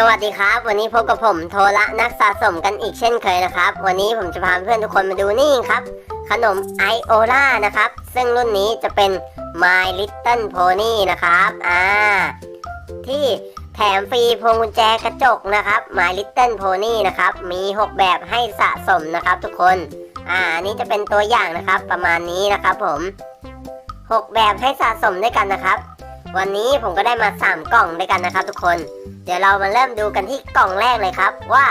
สวัสดีครับ วันนี้พบกับผมโทระนักสะสมกันอีกเช่นเคยนะครับ วันนี้ผมจะพาเพื่อนทุกคนมาดูนี่ครับ ขนมไอโอล่านะครับ ซึ่งรุ่นนี้จะเป็น My Little Pony นะครับอ่าที่แถมฟรีพวงกุญแจกระจกนะครับ My Little Pony นะครับ มี 6 แบบให้สะสมนะครับทุกคนอ่านี้จะเป็นตัวอย่างนะครับประมาณนี้นะครับผม 6 แบบให้สะสมด้วยกันนะครับ วันนี้ผมก็ได้มา 3 กล่องด้วยกันนะครับ ทุกคน เดี๋ยวเรามาเริ่มดูกันที่กล่องแรกเลยครับว่า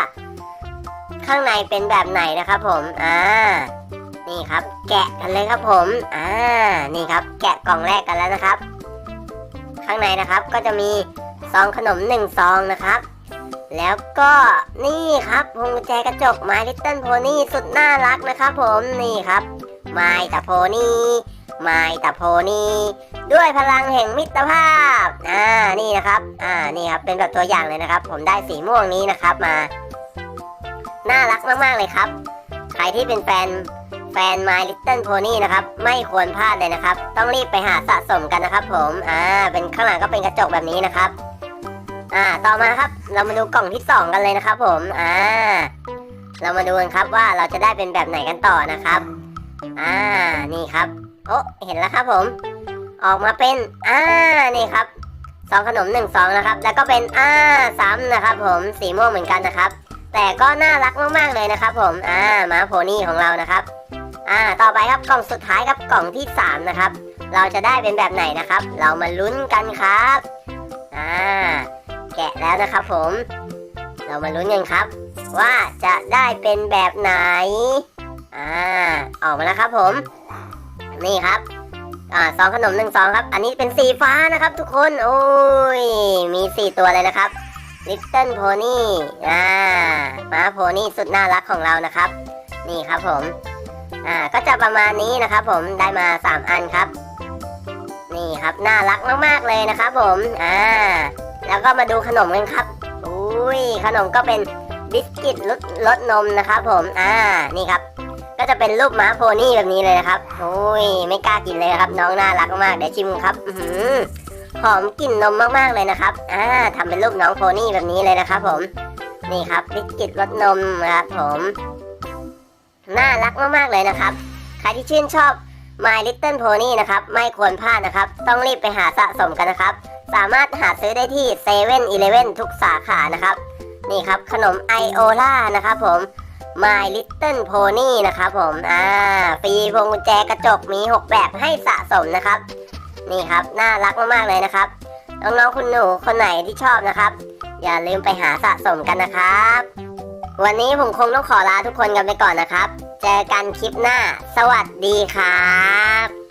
ข้างในเป็นแบบไหนนะครับ ผม อ่า นี่ครับ แกะกันเลยครับผม อ่า นี่ครับ แกะกล่องแรกกันแล้วนะครับ ข้างในนะครับก็จะมีซองขนมหนึ่งซองนะครับแล้วก็นี่ครับพวงกุญแจกระจก My Little Pony สุดน่ารักนะครับผมนี่ครับ My แต่ Pony My แต่ Pony ด้วยพลังแห่งมิตรภาพ อ่า นี่นะครับ อ่า นี่ครับ เป็นแบบตัวอย่างเลยนะครับ ผมได้สีม่วงนี้นะครับมา น่ารักมาก ๆ เลยครับ ใครที่เป็นแฟนแฟน My Little Pony นะครับ ไม่ควรพลาดเลยนะครับ ต้องรีบไปหาสะสมกันนะครับ ผม อ่า เป็นข้างหลังก็เป็นกระจกแบบนี้นะครับ อ่า ต่อมาครับ เรามาดูกล่องที่สองกันเลยนะครับ ผม อ่า เรามาดูกันครับว่าเราจะได้เป็นแบบไหนกันต่อนะครับ อ่า นี่ครับ โอ้เห็นแล้วครับผม ออกมาเป็นอ่านี่ครับซองขนมหนึ่งซองนะครับ แล้วก็เป็นอ่าซ้ำนะครับ ผมสีม่วงเหมือนกันนะครับ แต่ก็น่ารักมากๆเลยนะครับ ผมอ่ามาโพนี่ของเรานะครับอ่าต่อไปครับกล่องสุดท้ายครับกล่องที่สามนะครับ เราจะได้เป็นแบบไหนนะครับ เรามาลุ้นกันครับอ่าแกะแล้วนะครับ ผม เรามาลุ้นกันครับ ว่าจะได้เป็นแบบไหนอ่าออกมาแล้วครับผม นี่ครับอ่าซองขนมหนึ่งซองครับ อันนี้เป็นสีฟ้านะครับ ทุกคน โอ้ย มีสี่ตัวเลยนะครับ Little Pony อ่าม้าโพนี่สุดน่ารักของเรานะครับ นี่ครับผม อ่า ก็จะประมาณนี้นะครับ ผม ได้มาสามอันครับ นี่ครับ น่ารักมากๆเลยนะครับ ผม อ่า แล้วก็มาดูขนมกันครับ อุ้ย ขนมก็เป็นบิสกิตรสรสนมนะครับ ผม อ่า นี่ครับ ก็จะเป็นรูปม้าโพนี่แบบนี้เลยนะครับโอ้ยไม่กล้ากินเลยครับน้องน่ารักมากเดี๋ยวชิมครับอืหอมกลิ่นนมมากๆเลยนะครับอ่าทำเป็นรูปน้องโพนี่แบบนี้เลยนะครับ ผม นี่ครับบิสกิตรสนมครับผมน่ารักมากๆเลยนะครับ ใครที่ชื่นชอบ My Little Pony นะครับ ไม่ควรพลาดนะครับ ต้องรีบไปหาสะสมกันนะครับ สามารถหาซื้อได้ที่7 e เ e ่ e อทุกสาขานะครับ นี่ครับ ขนมไอโอล่านะครับผม My Little Pony นะครับผม อ่า ฟรีพวงกุญแจกระจกมี 6 แบบให้สะสมนะครับ นี่ครับ น่ารักมากๆเลยนะครับ น้องๆคุณหนูคนไหนที่ชอบนะครับ อย่าลืมไปหาสะสมกันนะครับ วันนี้ผมคงต้องขอลาทุกคนกันไปก่อนนะครับ เจอกันคลิปหน้า สวัสดีครับ